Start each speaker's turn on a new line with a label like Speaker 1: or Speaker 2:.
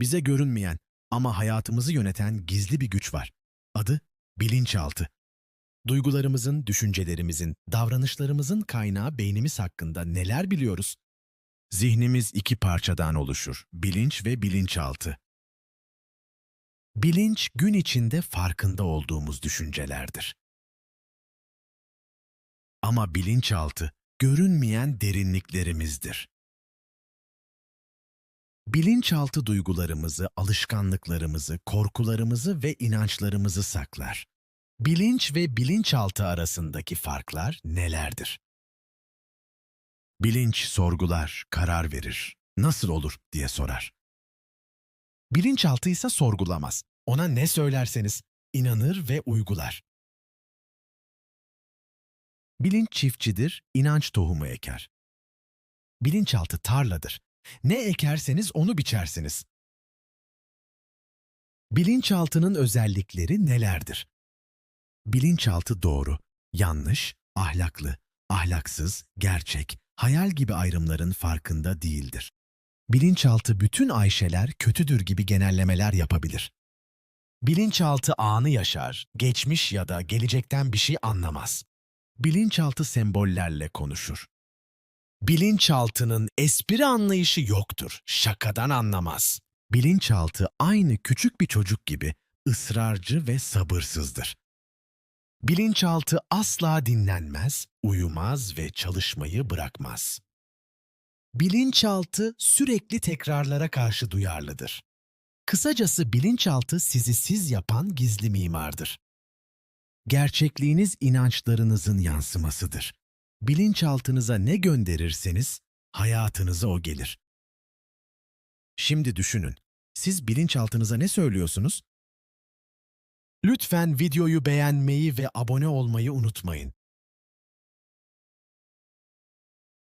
Speaker 1: Bize görünmeyen ama hayatımızı yöneten gizli bir güç var. Adı bilinçaltı. Duygularımızın, düşüncelerimizin, davranışlarımızın kaynağı beynimiz hakkında neler biliyoruz? Zihnimiz iki parçadan oluşur. Bilinç ve bilinçaltı. Bilinç gün içinde farkında olduğumuz düşüncelerdir. Ama bilinçaltı görünmeyen derinliklerimizdir. Bilinçaltı duygularımızı, alışkanlıklarımızı, korkularımızı ve inançlarımızı saklar. Bilinç ve bilinçaltı arasındaki farklar nelerdir? Bilinç sorgular, karar verir. Nasıl olur diye sorar. Bilinçaltı ise sorgulamaz. Ona ne söylerseniz inanır ve uygular. Bilinç çiftçidir, inanç tohumu eker. Bilinçaltı tarladır. Ne ekerseniz onu biçersiniz. Bilinçaltının özellikleri nelerdir? Bilinçaltı doğru, yanlış, ahlaklı, ahlaksız, gerçek, hayal gibi ayrımların farkında değildir. Bilinçaltı bütün Ayşeler kötüdür gibi genellemeler yapabilir. Bilinçaltı anı yaşar, geçmiş ya da gelecekten bir şey anlamaz. Bilinçaltı sembollerle konuşur. Bilinçaltının espri anlayışı yoktur, şakadan anlamaz. Bilinçaltı aynı küçük bir çocuk gibi ısrarcı ve sabırsızdır. Bilinçaltı asla dinlenmez, uyumaz ve çalışmayı bırakmaz. Bilinçaltı sürekli tekrarlara karşı duyarlıdır. Kısacası bilinçaltı sizi siz yapan gizli mimardır. Gerçekliğiniz inançlarınızın yansımasıdır. Bilinçaltınıza ne gönderirseniz hayatınıza o gelir. Şimdi düşünün. Siz bilinçaltınıza ne söylüyorsunuz? Lütfen videoyu beğenmeyi ve abone olmayı unutmayın.